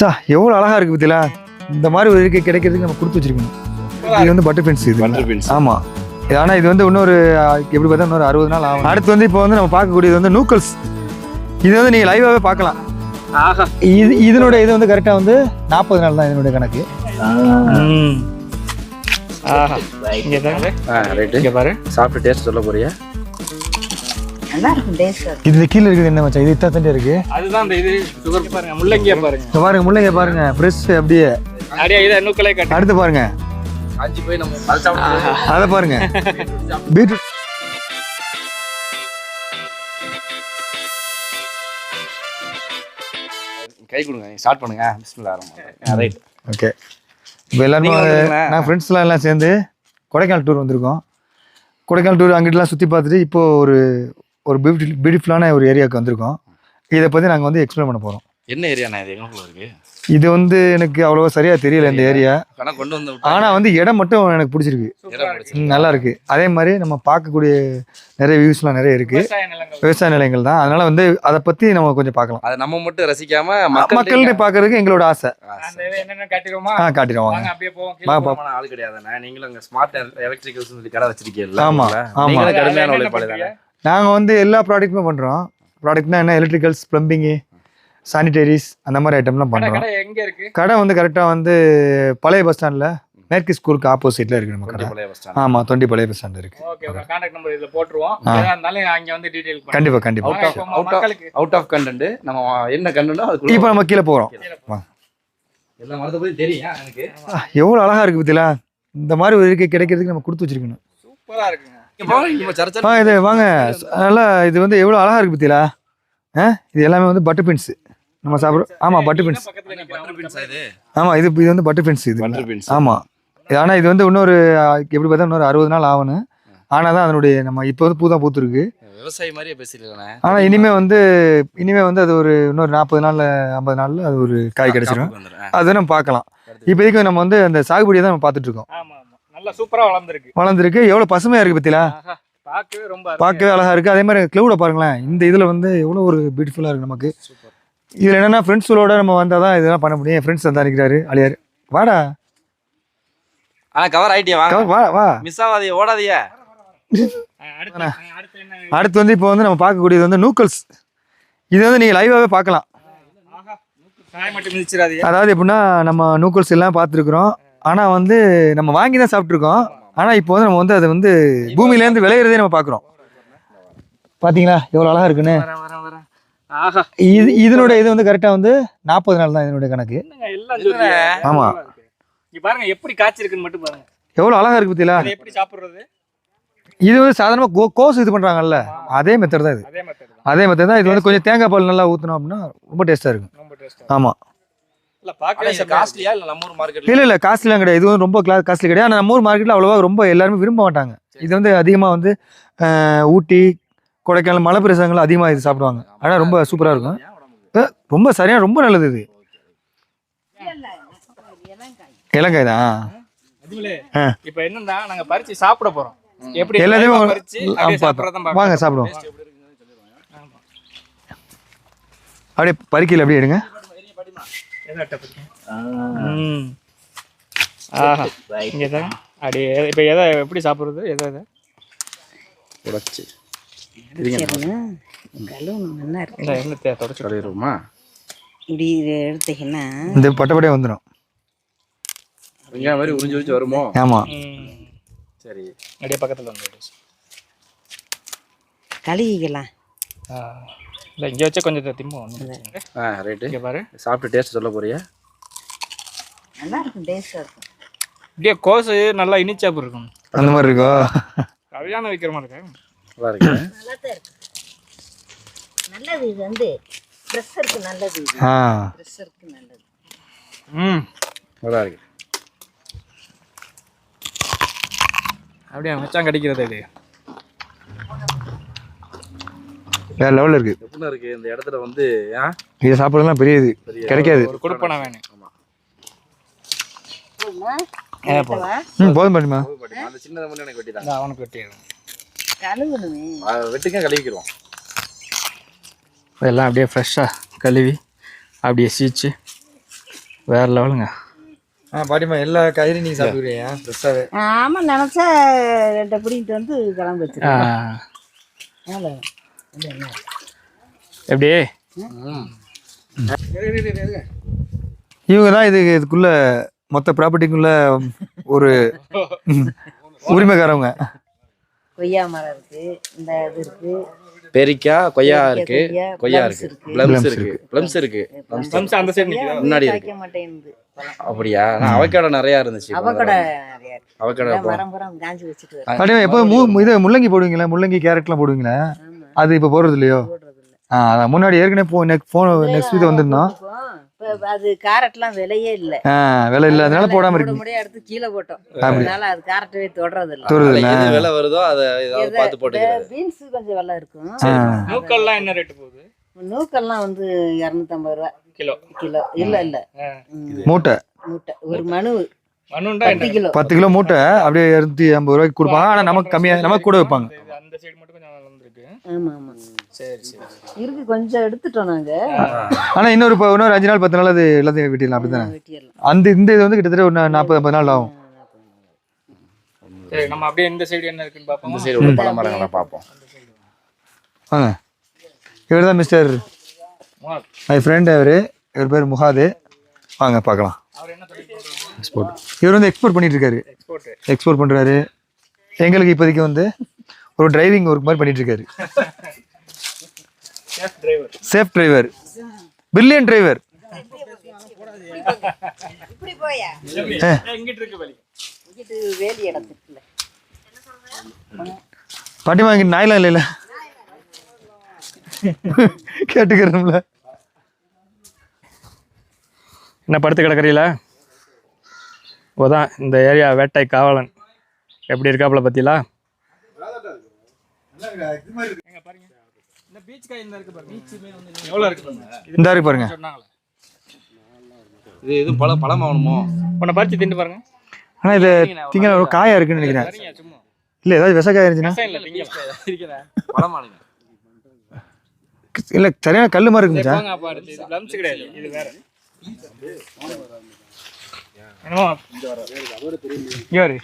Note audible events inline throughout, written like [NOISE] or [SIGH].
சா எவ்வளோ அழகா இருக்கு பத்தியா? இந்த மாதிரி ஒரு இருக்கை கிடைக்கிறதுக்கு நம்ம கொடுத்து வச்சிருக்கணும். இது வந்து பட்டர் பென்ஸ் இது. Butter beans. ஆமா. ஆனா இது வந்து இன்னொரு எப்படி பார்த்தா இன்னொரு அறுபது நாள் ஆகும். அடுத்து வந்து இப்போ வந்து நம்ம பார்க்கக்கூடியது வந்து நூக்கல்ஸ். இது வந்து நீங்க லைவாவே பார்க்கலாம். ஆஹா. இது இதனுடைய இது வந்து கரெக்டாக வந்து நாற்பது நாள் தான் இதனுடைய கணக்கு. இங்க பாரு. சாப்பிட்டு டேஸ்ட் சொல்ல போறியா? நல்லா இருக்கும் டேஸ்ட் இது கீழே இருக்குது என்ன மச்சான்? இது இத்தனை இருக்கு? அதுதான் இந்த இது. சுகர் பாருங்க முள்ளங்கியா பாருங்க. இங்க பாருங்க முள்ளங்க பாருங்க. ஃப்ரெஷ் அப்படியே. அப்படியே இதை நூக்கலே கட்டு. அடுத்து பாருங்க. காஞ்சி போய் நம்ம அது சாப்பிட்டு அதை பாருங்க. பீட்ரூட் கை கொடுங்க ஸ்டார்ட் பண்ணுங்க. பிஸ்மில்லா ஆரம்பம் ரைட் ஓகே இப்போ எல்லாருமே? நான் ஃப்ரெண்ட்ஸ்லாம் எல்லாம் சேர்ந்து கொடைக்கானல் டூர் வந்திருக்கோம். கொடைக்கானல் டூர் அங்கிட்டலாம் சுற்றி பார்த்துட்டு இப்போ ஒரு ஒரு பியூட்டி பியூட்டிஃபுல்லான ஒரு ஏரியாவுக்கு வந்திருக்கோம். இதை பற்றி நாங்கள் வந்து எக்ஸ்பிளைன் பண்ண போகிறோம் என்ன ஏரியாண்ணா இது? எங்களுக்குள்ள இருக்கு? இது வந்து எனக்கு அவ்வளோவா சரியாக தெரியல இந்த ஏரியா கணக்கு கொண்டு வந்து ஆனால் வந்து இடம் மட்டும் எனக்கு பிடிச்சிருக்கு. நல்லா இருக்கு. அதே மாதிரி நம்ம பார்க்கக்கூடிய நிறைய வியூஸ்லாம் நிறைய இருக்கு. விவசாய நிலங்கள். நிலையங்கள் தான். அதனால வந்து அதை பத்தி நம்ம கொஞ்சம் பார்க்கலாம். அதை நம்ம மட்டும் ரசிக்காம மக்கள்கிட்ட பார்க்கறதுக்கு எங்களோட ஆசை. காட்டிடுவோமா? ஆ காட்டிடுவோம் வாங்க. ஆள் கிடையாதுண்ணா. நீங்களும் அங்க ஸ்மார்ட் எலக்ட்ரிக்கல்ஸ் சொல்லி கடை வச்சிருக்கீங்கல்ல. ஆமா. ஆமா. கடுமையான உழைப்பாளி நாங்கள் வந்து எல்லா ப்ராடக்ட்டுமே பண்ணுறோம் ப்ராடக்ட்னா என்ன? எலக்ட்ரிக்கல்ஸ் ப்ளம்பிங்கு சானிடரிஸ் அந்த மாதிரி ஐட்டம்லாம் பண்ணுறோம் கடை எங்க இருக்கு? கடை வந்து கரெக்டாக வந்து பழைய பஸ் ஸ்டாண்டில் மேற்கு ஸ்கூலுக்கு ஆப்போசிட்டில் இருக்குது நம்ம கடை. பழைய பஸ் ஸ்டாண்ட் ஆமாம் தொண்டி பழைய பஸ் ஸ்டாண்ட் இருக்குது ஓகே ஓகே கான்டாக்ட் நம்பர் இதுல போட்டுருவோம். இருந்தாலும் அங்க வந்து டீடைல் இப்போ out of- மக்களுக்கு. அவுட் ஆஃப் கண்டென்ட் நம்ம என்ன கண்டனோ அதுக்குள்ள இப்போ நம்ம கீழே போகிறோம் எல்லா மரத்தை பத்தி தெரியும் எனக்கு. எவ்வளோ அழகாக இருக்குது பத்தியா? இந்த மாதிரி ஒரு இருக்கை கிடைக்கிறதுக்கு நம்ம கொடுத்து வச்சிருக்கணும். சூப்பரா இருக்குங்க. இது வாங்க. நல்லா இது வந்து எவ்வளோ அழகாக இருக்குது பத்தியா? ஆ? இது எல்லாமே வந்து பட்டர் பின்ஸ் நம்ம சாப்பிட்றோம் ஆமாம் பட்டர் பின்ஸ் ஆமாம் இது? இது வந்து பட்டர் பின்ஸ் இது. ஆமாம் ஆனால் இது வந்து இன்னொரு எப்படி பார்த்தா இன்னொரு அறுபது நாள் ஆகணும். ஆனால் தான் அதனுடைய நம்ம இப்போ வந்து பூ தான் பூத்துருக்கு. விவசாயி மாதிரியே பேசிருக்கேன் ஆனால் இனிமே வந்து இனிமே வந்து அது ஒரு இன்னொரு நாற்பது நாளில் ஐம்பது நாளில் அது ஒரு காய் கிடைச்சிரும். அதை நம்ம பார்க்கலாம். இப்போதைக்கு நம்ம வந்து அந்த சாகுபடியை தான் நம்ம ஆமா. நல்லா சூப்பரா வளர்ந்துருக்கு. வளர்ந்துருக்கு. எவ்வளோ பசுமையாக இருக்குது பத்தியா? ஆஹா பார்க்கவே ரொம்ப பார்க்கவே அழகாக இருக்குது அதே மாதிரி க்ளவுட பாருங்களேன். இந்த இதில் வந்து எவ்வளோ ஒரு பியூட்டிஃபுல்லாக இருக்குது நமக்கு. இதில் என்னென்னா ஃப்ரெண்ட்ஸுகளோட நம்ம வந்தால் தான் இதெல்லாம் பண்ண முடியும். என் ஃப்ரெண்ட்ஸ் வந்தா நிற்கிறாரு அழியார். வாடா. ஆ கவர் ஆயிட்டியா? வாங்க. வா வா. மிஸ் ஆகாதீங்க ஓடாதீங்க அடுத்து அடுத்து என்ன? அடுத்து வந்து இப்போ வந்து நம்ம பார்க்கக்கூடியது வந்து நூக்கல்ஸ். இது வந்து நீங்கள் லைவாகவே பார்க்கலாம். அதாவது எப்படின்னா நம்ம நூக்கல்ஸ் எல்லாம் பார்த்துருக்குறோம். ஆனால் வந்து நம்ம வாங்கி தான் சாப்பிட்ருக்கோம் ஆனால் இப்போ வந்து நம்ம வந்து அதை வந்து பூமியிலேருந்து விளையிறதே நம்ம பார்க்குறோம். பார்த்தீங்களா எவ்வளோ அழகாக இருக்குன்னு. இது இதனுடைய இது வந்து கரெக்டாக வந்து நாற்பது நாள் தான் இதனுடைய கணக்கு. என்னங்க எல்லாம் சொல்றீங்க ஆமா. நல்லா இருக்கு. இங்க பாருங்க எப்படி காய்ச்சிருக்குன்னு மட்டும் பாருங்க. எவ்வளோ அழகாக இருக்கு பார்த்தீங்களா இதை எப்படி சாப்பிடுறது? இது வந்து சாதாரணமாக கோ கோஸ் இது பண்ணுறாங்கல்ல அதே மெத்தட் தான் இது. அதே மெத்தட் தான். அதே மெத்தட் தான். இது வந்து கொஞ்சம் தேங்காய் பால் நல்லா ஊற்றினோம் அப்படின்னா ரொம்ப டேஸ்ட்டாக இருக்கும். ரொம்ப டேஸ்டா ஆமாம் இல்ல பார்க்கவே காஸ்ட்லியா இல்ல நம்ம ஊர் மார்க்கெட்ல இல்லை இல்லை காஸ்ட்லிலாம் கிடையாது. இது வந்து ரொம்ப காஸ்ட்லி கிடையாது. ஆனால் நம்ம ஊர் மார்க்கெட்டில் அவ்வளோவா ரொம்ப எல்லாருமே விரும்ப மாட்டாங்க. இது வந்து அதிகமாக வந்து ஊட்டி கொடைக்கானல் மலை பிரதேசங்கள் அதிகமாக இது சாப்பிடுவாங்க. ஆனால் ரொம்ப சூப்பராக இருக்கும். ரொம்ப சரியாக ரொம்ப நல்லது இது. இலங்காய் தான் அதுமில்லே, ஆ. இப்ப என்னன்னா நாங்க பறிச்சு சாப்பிட போறோம். எப்படி எல்லாத்தையுமே. வாங்க சாப்பிடுவோம். அப்படியே பறிக்கையில் அப்படியே எடுங்க. ஆஹா. இங்க தான் அப்படியே இப்ப எதை எப்படி சாப்பிடுறது? எதை எதை? உடைச்சு. கழுவிடுவோமா இப்படி இதை எடுத்தீங்கன்னா இந்த பட்டப்படியே வந்துடும் வெங்காயம் மாதிரி உறிஞ்சு உறிஞ்சு வருமோ? ஆமாம். சரி. அப்படியே பக்கத்துல வந்து கழுவிக்கலாம். ஆ. இல்ல இங்க வச்சா கொஞ்சம் இல்ல. ஆ ரைட்டு இங்க பாரு. சாப்பிட்டு டேஸ்ட் சொல்ல போறியா? நல்லா இருக்கும் டேஸ்டாக இருக்கும். அப்படியே கோசு நல்லா இனிச்சாப்பு இருக்கும்? அந்த மாதிரி இருக்கோ? கல்யாணம் வைக்கிற மாதிரி இருக்கா? நல்லா இருக்கு நல்லா தான் இருக்கு. நல்லது இது வந்து. ப்ரெஷருக்கு நல்லது இது. ஆ. ப்ரெஷருக்கு நல்லது. ம். நல்லா இருக்கு அப்படியே மச்சான் கடிக்கிறது இது. வேறு லெவலில் இருக்குது எப்படி இருக்கு இந்த இடத்துல வந்து ஏன் இதை சாப்பிட்றதுலாம் பெரிய இது கிடைக்காது. ஒரு கொடுப்பனை வேணும். ம் போதும் பாட்டிமா அந்த சின்னதை மட்டும் எனக்கு வெட்டி அவனுக்கு வெட்டியது கழுவணுமே. வெட்டுக்க கழுவிக்கிறோம் எல்லாம் அப்படியே ஃப்ரெஷ்ஷாக கழுவி அப்படியே சீச்சு. வேற லெவலுங்க ஆ பாட்டிமா எல்லா காய்கறியும் நீங்கள் சாப்பிடுவீங்க ஃப்ரெஷ்ஷாகவே ஆமா நினைச்சா ரெண்டை பிடிங்கிட்டு வந்து கிளம்பி ஆ, வச்சிருக்கேன் எப்படி? இவங்க தான் இது இதுக்குள்ள மொத்த ப்ராப்பர்ட்டிக்குள்ள ஒரு உரிமைக்காரவங்க. கொய்யா மரம் இருக்கு இந்த இது இருக்கு. பெரிக்காய் கொய்யா இருக்கு கொய்யா, இருக்கு. பிளம்ஸ் இருக்கு. பிளம்ஸ் இருக்கு. Plums அந்த நிக்குதா? முன்னாடி இருக்கு. அப்படியா? நான் அவக்காடோ நிறைய இருந்துச்சு. அவக்காடோ எல்லாம் மரம் மரம் காஞ்சி வச்சுட்டு எப்போ மூ இது முள்ளங்கி போடுவீங்களா முள்ளங்கி கேரட்லாம் போடுவீங்களா? அது இப்போ போடுறது இல்லையோ இல்ல ஆ அதான். முன்னாடி ஏற்கனவே போ நெக்ஸ்ட் ஃபோன் நெக்ஸ்ட் வீக் வந்திருந்தோம். இப்போ அது கேரட்லாம் விலையே இல்ல. விலை இல்லாதனால போடாமல் மூட இருக்கு முடியா எடுத்து கீழே போட்டோம். அதனால அது கேரட்டவே தொடறது இல்ல அதுல இல்ல எது விலை வருதோ அதை ஏதாவது பார்த்து போட்டுக்கிறது. பீன்ஸ் கொஞ்சம் விலை இருக்கும். நூக்கல்லாம் என்ன ரேட்டு போகுது? நூக்கெல்லாம் வந்து இரநூத்தம்பது ரூபா. கிலோ. கிலோ. இல்ல இல்ல. மூட்டை. மூட்டை. ஒரு மனு பத்து கிலோ. மூட்டை அப்படியே இரநூத்தி ஐம்பது ரூபாய்க்கு கொடுப்பாங்க. ஆனால் நமக்கு கம்மியாக நமக்கு கூட வைப்பாங்க. அந்த சைடு மட்டும் கொஞ்சம் வளர்ந்துருக்கு. ஆமா ஆமா. சரி சரி. இருக்கு கொஞ்சம் எடுத்துட்டோம் நாங்க. ஆனால் இன்னொரு இப்போ இன்னொரு அஞ்சு நாள் பத்து நாள் அது எல்லாத்தையும் வெட்டிடலாம் அப்படி தானே வெட்டிடலாம். அந்த இந்த இது வந்து கிட்டத்தட்ட ஒரு நாற்பது ஐம்பது நாள் ஆகும். சரி நம்ம அப்படியே இந்த சைடு என்ன இருக்குன்னு இந்த பார்ப்போம் சைடு உள்ள பழ மரங்களை பார்ப்போம். வாங்க. இவர் தான் மிஸ்டர் மை ஃப்ரெண்ட் அவர். இவர் பேர் முகாது. வாங்க பார்க்கலாம். அவர் என்ன எக்ஸ்போர்ட் இவர் வந்து எக்ஸ்போர்ட் பண்ணிட்டு இருக்காரு எக்ஸ்போர்ட் எக்ஸ்போர்ட் பண்றாரு. எங்களுக்கு இப்போதைக்கு வந்து ஒரு டிரைவிங் ஒர்க் மாதிரி பண்ணிட்டு இருக்காரு safe [LAUGHS] driver safe driver pillion driver பாட்டிமா இங்கே நாயெல்லாம் இல்லைல்ல? [LAUGHS] கேட்டுக்கிறோம்ல. என்ன படுத்து கிடக்குறீல ஓதான் இந்த ஏரியா வேட்டை காவலன் எப்படி இருக்காப்புல பாருங்க இந்த பீச் காய் இந்த இருக்கு பாருங்க. பீச்சுமே வந்து எவ்வளவு இருக்கு இந்த இருக்கு பாருங்க. சொன்னாங்களே. இது எதுவும் பழ பழம் ஆகணுமோ உன்னை பறிச்சு திண்டு பாருங்க. ஆனால் இது திங்க ஒரு காயா இருக்குன்னு நினைக்கிறேன். இல்லை ஏதாவது விசக்காய் இருந்துச்சுன்னா? விஷயம் இல்லை திங்க பழம் ஆளுங்க இல்லை சரியான கல் மாதிரி பிளம்ஸ் கிடையாது. இது வேற. என்னமோ? இங்க வரு.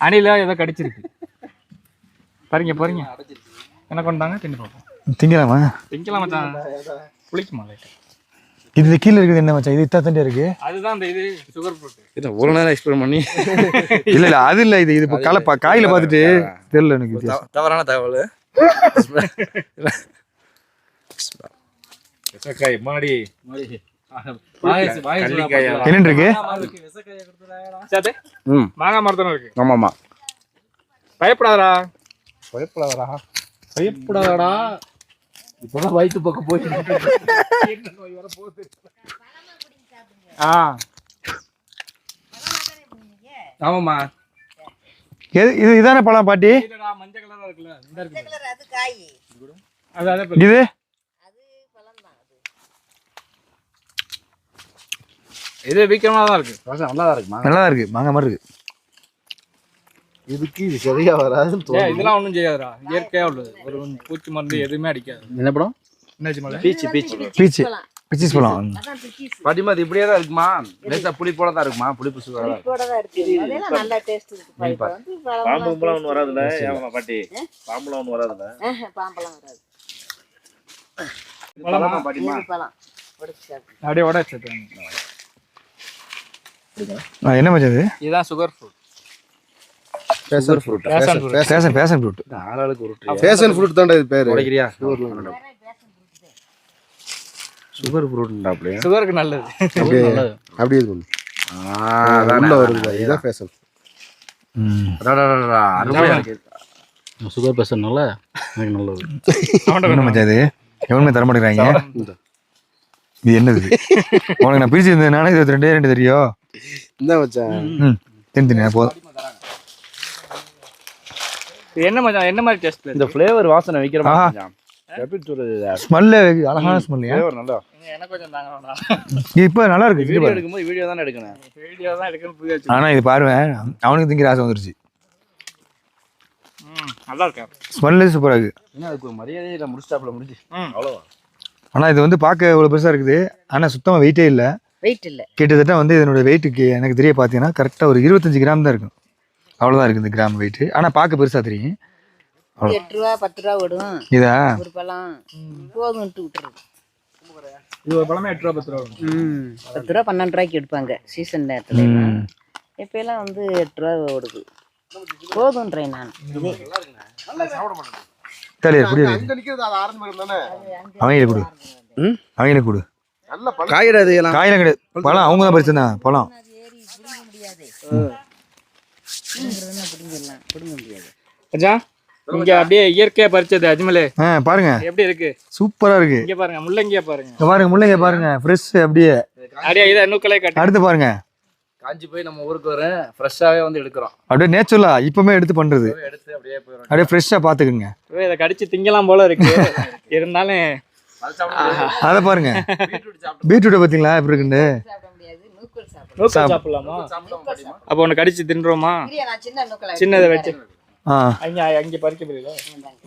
அணில ஏதோ கடிச்சிருக்கு. பாருங்க பாருங்க. என்ன கொண்டாங்க? தின்னு பார்ப்போம் திங்கலாமா? திங்கலாம் மச்சான் புளிக்குமா லைட்டா இது கீழே இருக்குது என்ன மச்சான்? இது இத்தா இருக்கு. அதுதான் அந்த இது சுகர் இது ஒரு நேரம் எக்ஸ்பிளைன் பண்ணி? [LAUGHS] இல்லை இல்லை அது இல்லை இது இது இப்போ கலை பா காயில் பார்த்துட்டு தெரியல எனக்கு தவறான தகவல். [LAUGHS] விசக்காய் மாடி வாயசு என்னன்னு இருக்கு சாத்து ம். மாங்காய் மரத்தனம் இருக்கு? ஆமாம்மா. பயப்படாதடா. பயப்படாதடா. பயப்படாதடா. இப்பதான் வயிற்று பக்கம் போய் ஆ. ஆமாம்மா. எது இது இதானே பழம் பாட்டி? இதுடா மஞ்சள் கலரா இருக்குல்ல இந்த இருக்கு கலர் அது காய் அது அதே பாரு. இது அது பழம் தான் அது இது வீக்கமா தான் இருக்கு. வாசம் நல்லா தான் இருக்குமா நல்லா தான் இருக்கு மாங்காய் மாதிரி இருக்கு. இதுக்கு இது சரியா வராதுன்னு ஏய், இதெல்லாம் ஒண்ணும் செய்யாதுடா. இயற்கையா உள்ளது. ஒரு பூச்சி மருந்து எதுவுமே அடிக்காது. என்ன படம்? Beach beach. பீச்சு பிச்சிஸ் பழம் பாட்டிமா அது இப்படியே தான் இருக்குமா? லேசா புளிப்போட தான் இருக்குமா? புளிப்பு சுகரா தான் இருக்கு. நல்லா டேஸ்ட் இருக்கு. பாம்பு பழம் ஒன்று வராதுல்ல? ஏமா பாட்டி? பாம்புலாம் ஒன்று வராதுல்ல? பாம்பெல்லாம் வராது. பழமா பாட்டிமா? இது பழம். உடைச்சு சாப்பிடு அப்படியே உட வச்சுட்டு ஆ, என்ன மச்சான் இது? இதுதான் sugar fruit passion fruit passion passion fruit ஆளாளுக்கு உருட்டு பேஷன் ஃப்ரூட் தான்டா இது பேரு. உடைக்கிறியா? சுகர் ஃப்ரூட்டா அப்படியே சுகருக்கு நல்லது அப்படியே அப்படியே இது பண்ணு உள்ள வருது இதான் பேஷன் சுகர் பேஷன்னால எனக்கு நல்லது. என்ன மச்சான் இது எவனுமே தர மாட்டேங்கிறாங்க இது என்னது இது? உனக்கு நான் பிரிச்சு இருந்தேன் இருபத்தி ரெண்டே ரெண்டு தெரியும் இந்த மச்சான்? தெரிஞ்சு போதும். இது என்ன மச்சான் என்ன மாதிரி டேஸ்ட் இந்த ஃப்ளேவர் வாசனை வைக்கிற. மாதிரி எப்படி சொல்றது ஸ்மெல்லு அழகான ஸ்மெல்லையா ஃப்ளேவர் நல்லா. எனக்கு கொஞ்சம் தாங்க இப்போ நல்லா இருக்கு வீடியோ. எடுக்கும்போது வீடியோ தானே எடுக்கணும். வீடியோ தான் எடுக்கணும் புரிய வச்சு ஆனா இது பாருவேன் அவனுக்கு திங்கிற ஆசை வந்துருச்சு. ம் நல்லா இருக்கா ஸ்மெல்லு சூப்பராக இருக்கு. என்ன அதுக்கு ஒரு மரியாதையை இல்லை முடிச்சிட்டாப்புல முடிஞ்சு. ம். அவ்வளோவா ஆனா இது வந்து பார்க்க இவ்வளோ பெருசா இருக்குது. ஆனா சுத்தமா வெயிட்டே இல்லை. வெயிட் இல்லை. கிட்டத்தட்ட வந்து இதனுடைய வெயிட்டுக்கு எனக்கு தெரிய பார்த்தீங்கன்னா கரெக்டாக ஒரு இருபத்தஞ்சு கிராம் தான் இருக்கும். அவ்வளோதான் இருக்குது இந்த கிராம் வெயிட்டு ஆனால் பார்க்க பெருசாக தெரியும். எட்டு ரூபா பத்து ரூபா விடும் இதா? ஒரு பழம். போதும்ட்டு விட்டுறது இது ஒரு பழமே எட்டு ரூபா பத்து ரூபா பத்து ரூபா பன்னெண்டு ரூபாய்க்கு எடுப்பாங்க சீசன் நேரத்துல. எல்லாம் இப்ப எல்லாம் வந்து எட்டு ரூபா ஓடுது. போதுன்றேன் நான். இதே மரம் தானே? அவங்களே கொடு. ம்? அவங்களே கொடு. நல்ல பழம் காய்கறி எல்லாம். காயெல்லாம் கிடையாது. பழம் அவங்க தான் பழம். மச்சான் இங்க அப்படியே இயற்கையா பறிச்சது அஜ்மலே. ஆ பாருங்க. எப்படி இருக்கு? சூப்பராக இருக்கு. இங்க பாருங்க முள்ளங்கியா பாருங்க. இங்க பாருங்க முள்ளங்க பாருங்க. ஃப்ரெஷ் அப்படியே. அப்படியே இதை நூக்கலே காட்டு. அடுத்து பாருங்க. காஞ்சி போய் நம்ம ஊருக்கு வரும் ஃப்ரெஷ்ஷாவே வந்து எடுக்கிறோம். அப்படியே நேச்சுரலா இப்பவுமே எடுத்து பண்றது. எடுத்து அப்படியே போயிடும். அப்படியே ஃப்ரெஷ்ஷாக பார்த்துக்குங்க ஓ, இதை கடிச்சு திங்கலாம் போல இருக்கு. இருந்தாலும் அதை பாருங்க. பீட்ரூட்டை பார்த்தீங்களா எப்படி இருக்குன்னு? சாப்பிட முடியாது. நூக்கல் சாப்பிடலாம். அப்போ ஒன்று கடிச்சு தின்றோமா? பிரியா நான் சின்ன நூக்கல் சின்னதை வச்சு. ஆ. அங்க அங்கே பறிக்க முடியல.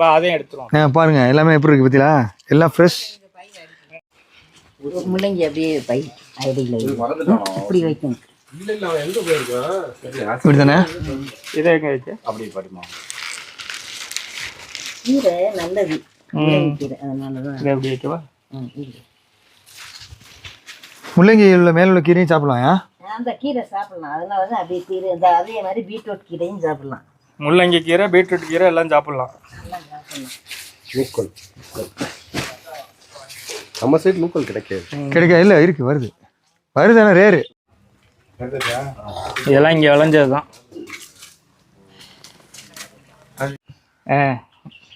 வா அதையும் எடுத்துருவோம். பாருங்க. எல்லாமே எப்படி இருக்கு பார்த்தீங்களா எல்லாம் ஃப்ரெஷ் முள்ளங்கி அப்படியே பை ஐடியில் இப்படி வைக்கணும். இல்ல இல்ல அவன் எங்க போயிருக்கான் இப்படி தானே இதை எங்க வச்சு? அப்படி பாட்டுமா கீரை நல்லது. எப்படி வைக்கவா ம், இரு. முள்ளங்கி உள்ள மேல உள்ள கீரையும் சாப்பிடலாம் ஆ? அந்த கீரை சாப்பிடலாம் அதனால தான் அப்படியே கீரை இந்த அதே மாதிரி பீட்ரூட் கீரையும் சாப்பிடலாம் முள்ளங்கி கீரை பீட்ரூட் கீரை எல்லாம் சாப்பிடலாம் நூக்கல் நம்ம சைடு நூக்கல் கிடைக்காது கிடைக்க இல்லை இருக்கு வருது வருது ஆனால் ரேரு இதெல்லாம் இங்கே விளைஞ்சது தான் ஆ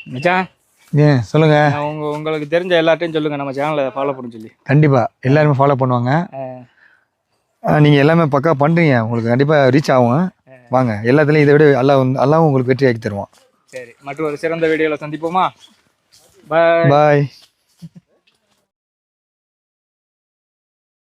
மச்சான் ஏன் சொல்லுங்க. உங்க உங்களுக்கு தெரிஞ்ச எல்லாத்தையும் சொல்லுங்க. நம்ம சேனலை ஃபாலோ பண்ண சொல்லி. கண்டிப்பா. எல்லாருமே ஃபாலோ பண்ணுவாங்க. நீங்க எல்லாமே பக்கா பண்றீங்க. உங்களுக்கு கண்டிப்பா ரீச் ஆகும். வாங்க. எல்லாத்துலயும் இதை விட வந்து அல்லாவும் உங்களுக்கு வெற்றி ஆக்கி தருவான். சரி. மற்றும் ஒரு சிறந்த வீடியோவில் சந்திப்போமா? பாய் பாய்